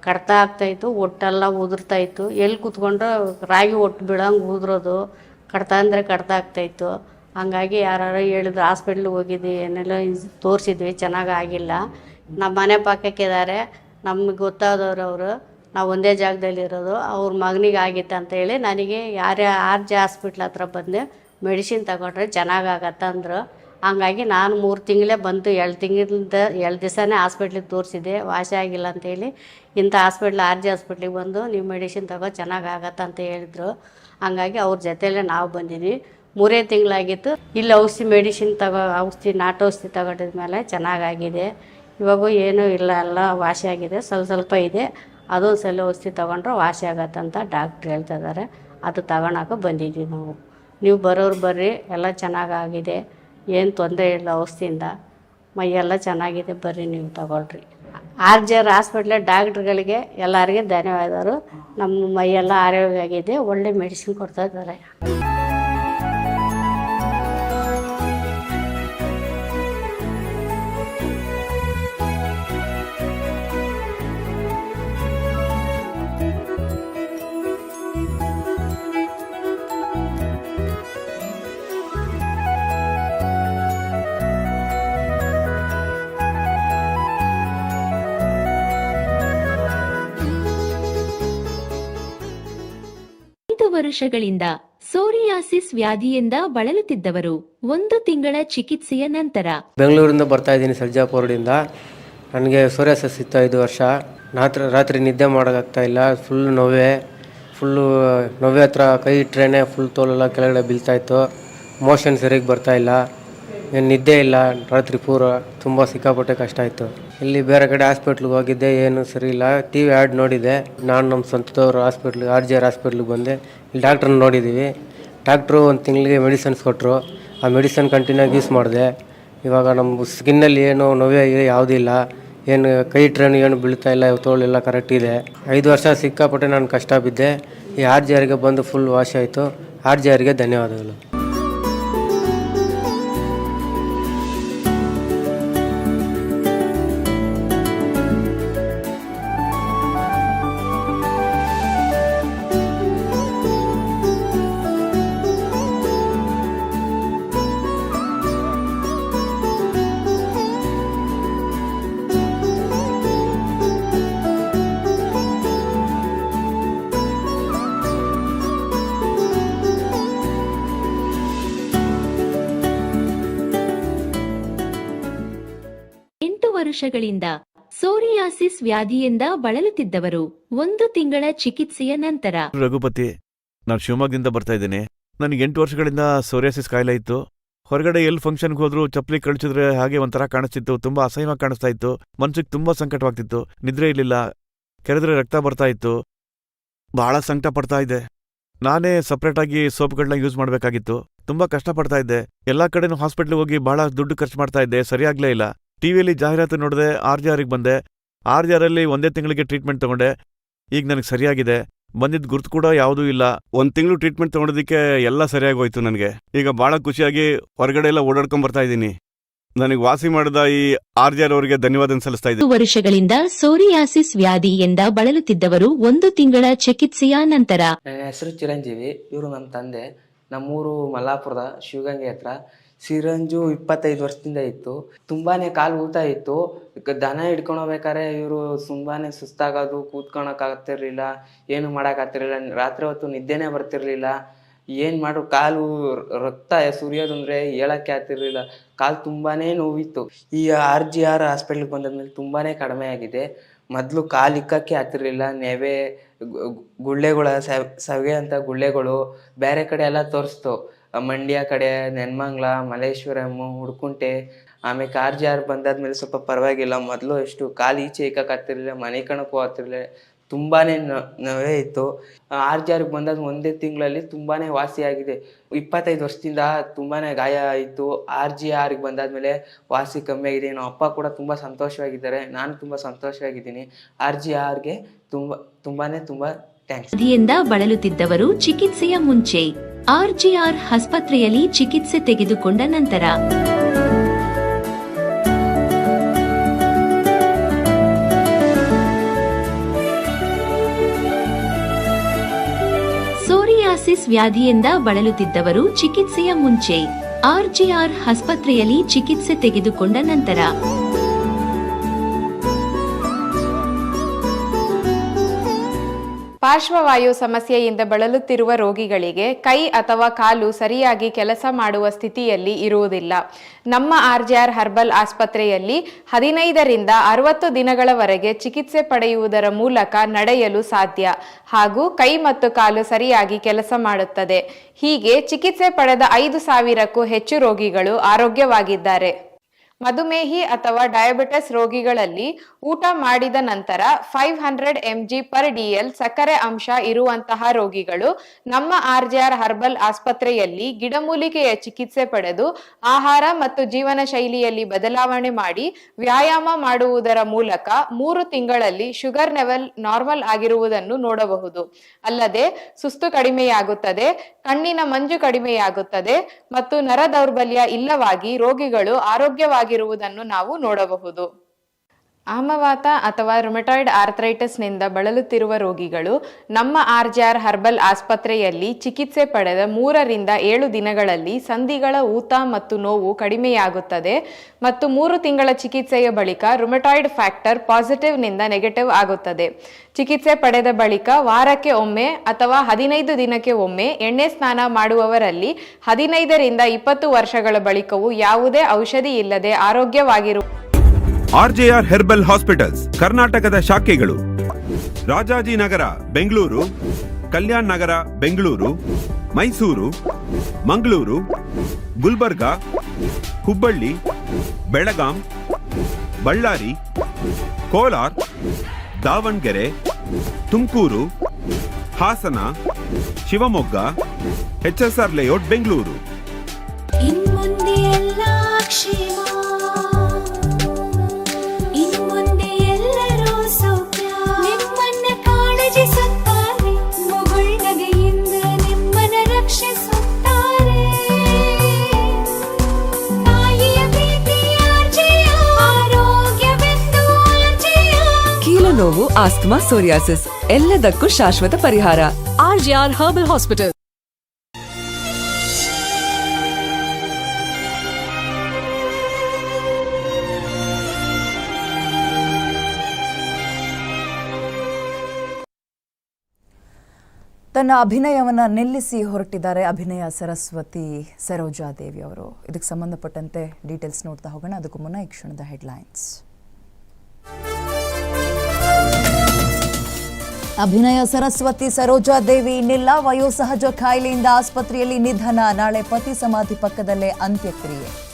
ಕಡ್ತ ಆಗ್ತಾಯಿತ್ತು ಒಟ್ಟೆಲ್ಲ ಉದುರ್ತಾ ಇತ್ತು. ಎಲ್ಲಿ ಕುತ್ಕೊಂಡ್ರೆ ರಾಗಿ ಒಟ್ಟು ಬಿಡಂಗೆ ಉದುರೋದು. ಕಡ್ತ ಅಂದರೆ ಕಡ್ತ ಆಗ್ತಾಯಿತ್ತು. ಹಂಗಾಗಿ ಯಾರು ಹೇಳಿದ್ರು, ಹಾಸ್ಪಿಟ್ಲಿಗೆ ಹೋಗಿದ್ವಿ ಏನೆಲ್ಲ ತೋರಿಸಿದ್ವಿ, ಚೆನ್ನಾಗಿ ಆಗಿಲ್ಲ. ನಮ್ಮ ಮನೆ ಪಕ್ಕಕ್ಕಿದ್ದಾರೆ ನಮಗೆ ಗೊತ್ತಾದವ್ರು ಅವರು. ನಾವು ಒಂದೇ ಜಾಗದಲ್ಲಿ ಇರೋದು. ಅವ್ರ ಮಗನಿಗೆ ಆಗಿತ್ತು ಅಂತೇಳಿ ನನಗೆ ಯಾರೇ ಆರ್ ಜೆ ಹಾಸ್ಪಿಟ್ಲ್ ಹತ್ರ ಬಂದು ಮೆಡಿಸಿನ್ ತಗೊಂಡ್ರೆ ಚೆನ್ನಾಗಾಗತ್ತೆ ಅಂದರು. ಹಂಗಾಗಿ ನಾನು ಮೂರು ತಿಂಗಳೇ ಬಂತು. ಎರಡು ತಿಂಗಳಿಂದ, ಎರಡು ದಿವಸನೇ ಹಾಸ್ಪಿಟ್ಲಿಗೆ ತೋರಿಸಿದೆ ವಾಸಿ ಆಗಿಲ್ಲ ಅಂತೇಳಿ ಇಂಥ ಹಾಸ್ಪಿಟ್ಲ್, ಆರ್ ಜಿ ಹಾಸ್ಪಿಟ್ಲಿಗೆ ಬಂದು ನೀವು ಮೆಡಿಸಿನ್ ತಗೋ ಚೆನ್ನಾಗಾಗತ್ತೆ ಅಂತ ಹೇಳಿದ್ರು. ಹಂಗಾಗಿ ಅವ್ರ ಜೊತೆಯಲ್ಲೇ ನಾವು ಬಂದಿದ್ವಿ. ಮೂರೇ ತಿಂಗಳಾಗಿತ್ತು. ಇಲ್ಲಿ ಔಷಧಿ ಮೆಡಿಸಿನ್ ತಗೋ, ಔಷಧಿ, ನಾಟು ಔಷಧಿ ತಗೊಂಡಿದ್ಮೇಲೆ ಚೆನ್ನಾಗಾಗಿದೆ. ಇವಾಗೂ ಏನೂ ಇಲ್ಲ, ಎಲ್ಲ ವಾಸಿ ಆಗಿದೆ. ಸ್ವಲ್ಪ ಸ್ವಲ್ಪ ಇದೆ. ಅದೊಂದು ಸಲ ಔಷಧಿ ತೊಗೊಂಡ್ರೆ ವಾಸಿ ಆಗತ್ತಂತ ಡಾಕ್ಟ್ರ್ ಹೇಳ್ತಾ ಇದ್ದಾರೆ ಅದು ತಗೊಳಕ್ಕೆ ಬಂದಿದ್ವಿ ನಾವು. ನೀವು ಬರೋರು ಬರ್ರಿ, ಎಲ್ಲ ಚೆನ್ನಾಗಾಗಿದೆ. ಏನು ತೊಂದರೆ ಇಲ್ಲ ಔಷಧಿಯಿಂದ. ಮೈಯೆಲ್ಲ ಚೆನ್ನಾಗಿದೆ, ಬರ್ರಿ ನೀವು ತಗೊಳ್ರಿ. ಆರ್ ಜಿ ಆರ್ ಹಾಸ್ಪಿಟ್ಲ ಡಾಕ್ಟ್ರುಗಳಿಗೆ ಎಲ್ಲರಿಗೆ ಧನ್ಯವಾದಗಳು. ನಮ್ಮ ಮೈಯೆಲ್ಲ ಆರೋಗ್ಯ ಆಗಿದೆ ಒಳ್ಳೆ ಮೆಡಿಸಿನ್ ಕೊಡ್ತಾ ಇದ್ದಾರೆ. ವರ್ಷಗಳಿಂದ ಸೋರಿಯಾಸಿಸ್ ವ್ಯಾಧಿಯಿಂದ ಬಳಲುತ್ತಿದ್ದವರು ಒಂದು ತಿಂಗಳ ಚಿಕಿತ್ಸೆಯ ನಂತರ. ಬೆಂಗಳೂರಿಂದ ಬರ್ತಾ ಇದ್ದೀನಿ ಸರ್ಜಾಪುರದಿಂದ. ನನಗೆ ಸೋರಿಯಾಸಿಸ್ ಇತ್ತು ಐದು ವರ್ಷ. ರಾತ್ರಿ ರಾತ್ರಿ ನಿದ್ದೆ ಮಾಡೋಕ್ಕಾಗ್ತಾ ಇಲ್ಲ. ಫುಲ್ ನೋವೆ ಫುಲ್ಲು ನೋವೆ ಹತ್ರ ಕೈ ಇಟ್ರೇ ಫುಲ್ ತೋಲೆಲ್ಲ ಕೆಳಗಡೆ ಬೀಳ್ತಾಯಿತ್ತು ಮೋಷನ್ ಸರಿಯಾಗಿ ಬರ್ತಾ ಇಲ್ಲ. ನಿದ್ದೆ ಇಲ್ಲ, ರಾತ್ರಿ ಪೂರ ತುಂಬ ಸಿಕ್ಕಾಪಟ್ಟೆ ಕಷ್ಟ ಆಯಿತು. ಇಲ್ಲಿ ಬೇರೆ ಕಡೆ ಹಾಸ್ಪಿಟ್ಲಿಗೆ ಹೋಗಿದ್ದೆ, ಏನು ಸರಿ ಇಲ್ಲ. ಟಿ ವಿ ಆ್ಯಡ್ ನೋಡಿದೆ. ನಾನು ನಮ್ಮ ಸ್ವಂತದವ್ರು ಹಾಸ್ಪಿಟ್ಲಿಗೆ ಆರ್ ಜಿ ಆರ್ ಹಾಸ್ಪಿಟ್ಲಿಗೆ ಬಂದೆ. ಇಲ್ಲಿ ಡಾಕ್ಟ್ರನ್ನ ನೋಡಿದ್ದೀವಿ ಡಾಕ್ಟ್ರು ಒಂದು ತಿಂಗಳಿಗೆ ಮೆಡಿಸನ್ಸ್ ಕೊಟ್ಟರು ಆ ಮೆಡಿಸನ್ ಕಂಟಿನ್ಯೂ ಯೂಸ್ ಮಾಡಿದೆ. ಇವಾಗ ನಮ್ಮ ಸ್ಕಿನ್ನಲ್ಲಿ ಏನು ನೋವೇ ಯಾವುದೂ ಇಲ್ಲ. ಏನು ಕೈ ಟ್ರೇನು ಏನು ಬೀಳ್ತಾ ಇಲ್ಲ ತೋಳೆಲ್ಲ ಕರೆಕ್ಟ್ ಇದೆ. ಐದು ವರ್ಷ ಸಿಕ್ಕಾಪಟ್ಟೆ ನಾನು ಕಷ್ಟ ಬಿದ್ದೆ. ಈ ಆರ್ ಜಿ ಆರ್ಗೆ ಬಂದು ಫುಲ್ ವಾಶ್ ಆಯಿತು. ಆರ್ ಜಿ ಆರ್ಗೆ ಧನ್ಯವಾದಗಳು. ವರ್ಷಗಳಿಂದ ಸೋರಿಯಾಸಿಸ್ ವ್ಯಾಧಿಯಿಂದ ಬಳಲುತ್ತಿದ್ದವರು ಒಂದು ತಿಂಗಳ ಚಿಕಿತ್ಸೆಯ ನಂತರ. ರಘುಪತಿ, ನಾನು ಶಿವಮೊಗ್ಗದಿಂದ ಬರ್ತಾ ಇದ್ದೇನೆ. ನನಗೆ ಎಂಟು ವರ್ಷಗಳಿಂದ ಸೋರಿಯಾಸಿಸ್ ಕಾಯಿಲೆ ಇತ್ತು. ಹೊರಗಡೆ ಎಲ್ಲಿ ಫಂಕ್ಷನ್ಗೆ ಹೋದ್ರು ಚಪ್ಪಲಿ ಕಳಿಸಿದ್ರೆ ಹಾಗೆ ಒಂಥರ ಕಾಣಿಸ್ತಿತ್ತು. ತುಂಬಾ ಅಸಹ್ಯವಾಗಿ ಕಾಣಿಸ್ತಾ ಇತ್ತು. ಮನ್ಸಿಗೆ ತುಂಬಾ ಸಂಕಟವಾಗ್ತಿತ್ತು. ನಿದ್ರೆ ಇರಲಿಲ್ಲ. ಕೆರೆದ್ರೆ ರಕ್ತ ಬರ್ತಾ ಇತ್ತು. ಬಹಳ ಸಂಕಟ ಪಡ್ತಾ ಇದ್ದೆ ನಾನೇ ಸಪ್ರೇಟಾಗಿ ಸೋಪ್ಗಳನ್ನ ಯೂಸ್ ಮಾಡಬೇಕಾಗಿತ್ತು. ತುಂಬಾ ಕಷ್ಟಪಡ್ತಾ ಇದ್ದೆ. ಎಲ್ಲಾ ಕಡೆನೂ ಹಾಸ್ಪಿಟ್ಲಿಗೆ ಹೋಗಿ ಬಹಳ ದುಡ್ಡು ಖರ್ಚು ಮಾಡ್ತಾ ಇದ್ದೆ. ಸರಿಯಾಗ್ಲೇ ಇಲ್ಲ. ಟಿವಿಯಲ್ಲಿ ಜಾಹೀರಾತು ನೋಡಿದೆ ಆರ್ ಜಿ ಆರಿಗೆ ಬಂದೆ. ಆರ್ ಜಿ ಆರಲ್ಲಿ ಒಂದೇ ತಿಂಗಳಿಗೆ ಟ್ರೀಟ್ಮೆಂಟ್ ತಗೊಂಡೆ. ಈಗ ನನಗೆ ಸರಿಯಾಗಿದೆ. ಬಂದಿದ್ದ ಗುರುತು ಕೂಡ ಯಾವುದೂ ಇಲ್ಲ. ಒಂದ್ ತಿಂಗಳು ಟ್ರೀಟ್ಮೆಂಟ್ ತಗೊಂಡೋದಕ್ಕೆ ಎಲ್ಲ ಸರಿಯಾಗಿ ಹೋಯ್ತು ನನಗೆ. ಈಗ ಬಹಳ ಖುಷಿಯಾಗಿ ಹೊರಗಡೆ ಎಲ್ಲ ಓಡಾಡ್ಕೊಂಡ್ ಬರ್ತಾ ಇದ್ದೀನಿ. ನನಗೆ ವಾಸಿ ಮಾಡಿದ ಈ ಆರ್ ಜಿ ಆರ್ ಅವರಿಗೆ ಧನ್ಯವಾದ ಸಲ್ಲಿಸ್ತಾ ಇದ್ದೀನಿ. ವರ್ಷಗಳಿಂದ ಸೋರಿಯಾಸಿಸ್ ಎಂದ ಬಳಲುತ್ತಿದ್ದವರು ಒಂದು ತಿಂಗಳ ಚಿಕಿತ್ಸೆಯ ನಂತರ. ನನ್ನ ಹೆಸರು ಚಿರಂಜೀವಿ. ಇವರು ನನ್ನ ತಂದೆ. ನಮ್ಮೂರು ಮಲ್ಲಾಪುರದ ಶಿವಗಂಗೆ ಹತ್ರ. ಸಿರಂಜು ಇಪ್ಪತ್ತೈದು ವರ್ಷದಿಂದ ಇತ್ತು. ತುಂಬಾನೇ ಕಾಲು ಊತ ಇತ್ತು. ದನ ಹಿಡ್ಕೊಂಡು ಹೋಗ್ಬೇಕಾದ್ರೆ ಇವರು ತುಂಬಾನೇ ಸುಸ್ತಾಗೋದು, ಕೂತ್ಕೊಳಕ್ಕಾಗ್ತಿರ್ಲಿಲ್ಲ, ಏನು ಮಾಡೋಕ್ಕಾಗ್ತಿರ್ಲಿಲ್ಲ, ರಾತ್ರಿ ಹೊತ್ತು ನಿದ್ದೆನೇ ಬರ್ತಿರ್ಲಿಲ್ಲ. ಏನು ಮಾಡು ಕಾಲು ರಕ್ತ ಸುರಿಯೋದಂದ್ರೆ ಹೇಳಕ್ಕೆ ಆಗ್ತಿರ್ಲಿಲ್ಲ. ಕಾಲು ತುಂಬಾನೇ ನೋವಿತ್ತು. ಈ ಆರ್ ಜಿ ಆರ್ ಹಾಸ್ಪಿಟ್ಲಿಗೆ ಬಂದಾದ್ಮೇಲೆ ತುಂಬಾನೇ ಕಡಿಮೆ ಆಗಿದೆ. ಮೊದಲು ಕಾಲು ಇಕ್ಕಕ್ಕೆ ಆಗ್ತಿರ್ಲಿಲ್ಲ. ನೆವೆ ಗುಳ್ಳೆಗಳ ಸವೆ ಅಂತ ಗುಳ್ಳೆಗಳು ಬೇರೆ ಕಡೆ ಎಲ್ಲ ತೋರಿಸ್ತು. ಮಂಡ್ಯ ಕಡೆ, ನೆನ್ಮಂಗ್ಲ, ಮಲ್ಲೇಶ್ವರಂ ಹುಡ್ಕುಂಟೆ ಆಮೇಲೆ ಆರ್ ಜಾರ್ ಬಂದಾದ್ಮೇಲೆ ಸ್ವಲ್ಪ ಪರವಾಗಿಲ್ಲ. ಮೊದಲು ಎಷ್ಟು ಕಾಲು ಈಚೆ ಇಕ್ಕಾಗ್ತಿರ್ಲಿಲ್ಲ ಮನೆ ಕಣಕ್ಕೂ ಆಗ್ತಿರ್ಲಿಲ್ಲ. ತುಂಬಾನೇ ನ- ನೋವೇ ಇತ್ತು. ಆರ್ ಜಾರ್ ಬಂದಾದ ಒಂದೇ ತಿಂಗಳಲ್ಲಿ ತುಂಬಾನೇ ಆಗಿದೆ. ಇಪ್ಪತ್ತೈದು ವರ್ಷದಿಂದ ತುಂಬಾನೇ ಗಾಯ ಆಯಿತು ಆರ್ ಜಿ ಆರ್ಗೆ ಬಂದಾದ್ಮೇಲೆ ವಾಸಿ ಕಮ್ಮಿ ಆಗಿದೆ. ನಮ್ಮ ಅಪ್ಪ ಕೂಡ ತುಂಬ ಸಂತೋಷವಾಗಿದ್ದಾರೆ. ನಾನು ತುಂಬ ಸಂತೋಷವಾಗಿದ್ದೀನಿ. ಆರ್ ಜಿ ಆರ್ಗೆ ತುಂಬ ತುಂಬ ಥ್ಯಾಂಕ್ಸ್ ವ್ಯಾಧಿಯಿಂದ ಬಳಲುತ್ತಿದ್ದವರು ಚಿಕಿತ್ಸೆಯ ಮುಂಚೆ ಆರ್ಜಿಆರ್ ಆಸ್ಪತ್ರೆಯಲ್ಲಿ ಚಿಕಿತ್ಸೆ ತೆಗೆದುಕೊಂಡ ನಂತರ. ಸೋರಿಯಾಸಿಸ್ ವ್ಯಾಧಿಯಿಂದ ಬಳಲುತ್ತಿದ್ದವರು ಚಿಕಿತ್ಸೆಯ ಮುಂಚೆ ಆರ್ಜಿಆರ್ ಆಸ್ಪತ್ರೆಯಲ್ಲಿ ಚಿಕಿತ್ಸೆ ತೆಗೆದುಕೊಂಡ ನಂತರ. ಪಾರ್ಶ್ವವಾಯು ಸಮಸ್ಯೆಯಿಂದ ಬಳಲುತ್ತಿರುವ ರೋಗಿಗಳಿಗೆ ಕೈ ಅಥವಾ ಕಾಲು ಸರಿಯಾಗಿ ಕೆಲಸ ಮಾಡುವ ಸ್ಥಿತಿಯಲ್ಲಿ ಇರುವುದಿಲ್ಲ. ನಮ್ಮ ಆರ್ಜಿಆರ್ ಹರ್ಬಲ್ ಆಸ್ಪತ್ರೆಯಲ್ಲಿ ಹದಿನೈದರಿಂದ ಅರವತ್ತು ದಿನಗಳವರೆಗೆ ಚಿಕಿತ್ಸೆ ಪಡೆಯುವುದರ ಮೂಲಕ ನಡೆಯಲು ಸಾಧ್ಯ. ಹಾಗೂ ಕೈ ಮತ್ತು ಕಾಲು ಸರಿಯಾಗಿ ಕೆಲಸ ಮಾಡುತ್ತದೆ. ಹೀಗೆ ಚಿಕಿತ್ಸೆ ಪಡೆದ ಐದು ಸಾವಿರಕ್ಕೂ ಹೆಚ್ಚು ರೋಗಿಗಳು ಆರೋಗ್ಯವಾಗಿದ್ದಾರೆ. ಮಧುಮೇಹಿ ಅಥವಾ ಡಯಾಬಿಟಿಸ್ ರೋಗಿಗಳಲ್ಲಿ ಊಟ ಮಾಡಿದ ನಂತರ five hundred M G per DL ಸಕ್ಕರೆ ಅಂಶ ಇರುವಂತಹ ರೋಗಿಗಳು ನಮ್ಮ ಆರ್ ಜೆ ಆರ್ ಹರ್ಬಲ್ ಆಸ್ಪತ್ರೆಯಲ್ಲಿ ಗಿಡಮೂಲಿಕೆಯ ಚಿಕಿತ್ಸೆ ಪಡೆದು ಆಹಾರ ಮತ್ತು ಜೀವನ ಶೈಲಿಯಲ್ಲಿ ಬದಲಾವಣೆ ಮಾಡಿ ವ್ಯಾಯಾಮ ಮಾಡುವುದರ ಮೂಲಕ ಮೂರು ತಿಂಗಳಲ್ಲಿ ಶುಗರ್ ಲೆವೆಲ್ ನಾರ್ಮಲ್ ಆಗಿರುವುದನ್ನು ನೋಡಬಹುದು. ಅಲ್ಲದೆ ಸುಸ್ತು ಕಡಿಮೆಯಾಗುತ್ತದೆ, ಕಣ್ಣಿನ ಮಂಜು ಕಡಿಮೆಯಾಗುತ್ತದೆ ಮತ್ತು ನರ ದೌರ್ಬಲ್ಯ ಇಲ್ಲವಾಗಿ ರೋಗಿಗಳು ಆರೋಗ್ಯವಾಗಿರುವುದನ್ನು ನಾವು ನೋಡಬಹುದು. ಆಮವಾತ ಅಥವಾ ರುಮಟಾಯ್ಡ್ ಆರ್ಥ್ರೈಟಿಸ್ನಿಂದ ಬಳಲುತ್ತಿರುವ ರೋಗಿಗಳು ನಮ್ಮ ಆರ್ಜಿಆರ್ ಹರ್ಬಲ್ ಆಸ್ಪತ್ರೆಯಲ್ಲಿ ಚಿಕಿತ್ಸೆ ಪಡೆದ ಮೂರರಿಂದ ಏಳು ದಿನಗಳಲ್ಲಿ ಸಂಧಿಗಳ ಊತ ಮತ್ತು ನೋವು ಕಡಿಮೆಯಾಗುತ್ತದೆ ಮತ್ತು ಮೂರು ತಿಂಗಳ ಚಿಕಿತ್ಸೆಯ ಬಳಿಕ ರುಮಟಾಯ್ಡ್ ಫ್ಯಾಕ್ಟರ್ ಪಾಸಿಟಿವ್ನಿಂದ ನೆಗೆಟಿವ್ ಆಗುತ್ತದೆ. ಚಿಕಿತ್ಸೆ ಪಡೆದ ಬಳಿಕ ವಾರಕ್ಕೆ ಒಮ್ಮೆ ಅಥವಾ ಹದಿನೈದು ದಿನಕ್ಕೆ ಒಮ್ಮೆ ಎಣ್ಣೆ ಸ್ನಾನ ಮಾಡುವವರಲ್ಲಿ ಹದಿನೈದರಿಂದ ಇಪ್ಪತ್ತು ವರ್ಷಗಳ ಬಳಿಕವೂ ಯಾವುದೇ ಔಷಧಿ ಇಲ್ಲದೆ ಆರೋಗ್ಯವಾಗಿರುವ ಆರ್ಜೆಆರ್ ಹೆರ್ಬಲ್ ಹಾಸ್ಪಿಟಲ್ಸ್, ಕರ್ನಾಟಕದ ಶಾಖೆಗಳು. Rajajinagar Bengaluru. Kalyan Nagar, Bengaluru. Mysuru. Mangaluru. Gulbarga. Hubballi. Belgaum. Ballari. Kolar. Davanagere. Tumakuru. Hassan. Shivamogga. HSR layout, Bengaluru. ನೋವು ಆಸ್ತಮಾ ಸೋರಿಯಾಸಿಸ್ ಎಲ್ಲದಕ್ಕೂ ಶಾಶ್ವತ ಪರಿಹಾರ. RGR herbal hospital. ತನ್ನ ಅಭಿನಯವನ್ನು ನಿಲ್ಲಿಸಿ ಹೊರಟಿದ್ದಾರೆ ಅಭಿನಯ ಸರಸ್ವತಿ ಸರೋಜಾದೇವಿ ಅವರು. ಇದಕ್ಕೆ ಸಂಬಂಧಪಟ್ಟಂತೆ ಡೀಟೇಲ್ಸ್ ನೋಡ್ತಾ ಹೋಗೋಣ. ಅದಕ್ಕೂ ಮುನ್ನ ಈ ಕ್ಷಣದ ಹೆಡ್ಲೈನ್ಸ್ ಅಭಿನಯ ಸರಸ್ವತಿ ಸರೋಜಾ ದೇವಿ ಇನ್ನಿಲ್ಲ. ವಯೋಸಹಜ ಖಾಯಿಲೆಯಿಂದ ಆಸ್ಪತ್ರೆಯಲ್ಲಿ ನಿಧನ. ನಾಳೆ ಪತಿ ಸಮಾಧಿ ಪಕ್ಕದಲ್ಲೇ ಅಂತ್ಯಕ್ರಿಯೆ.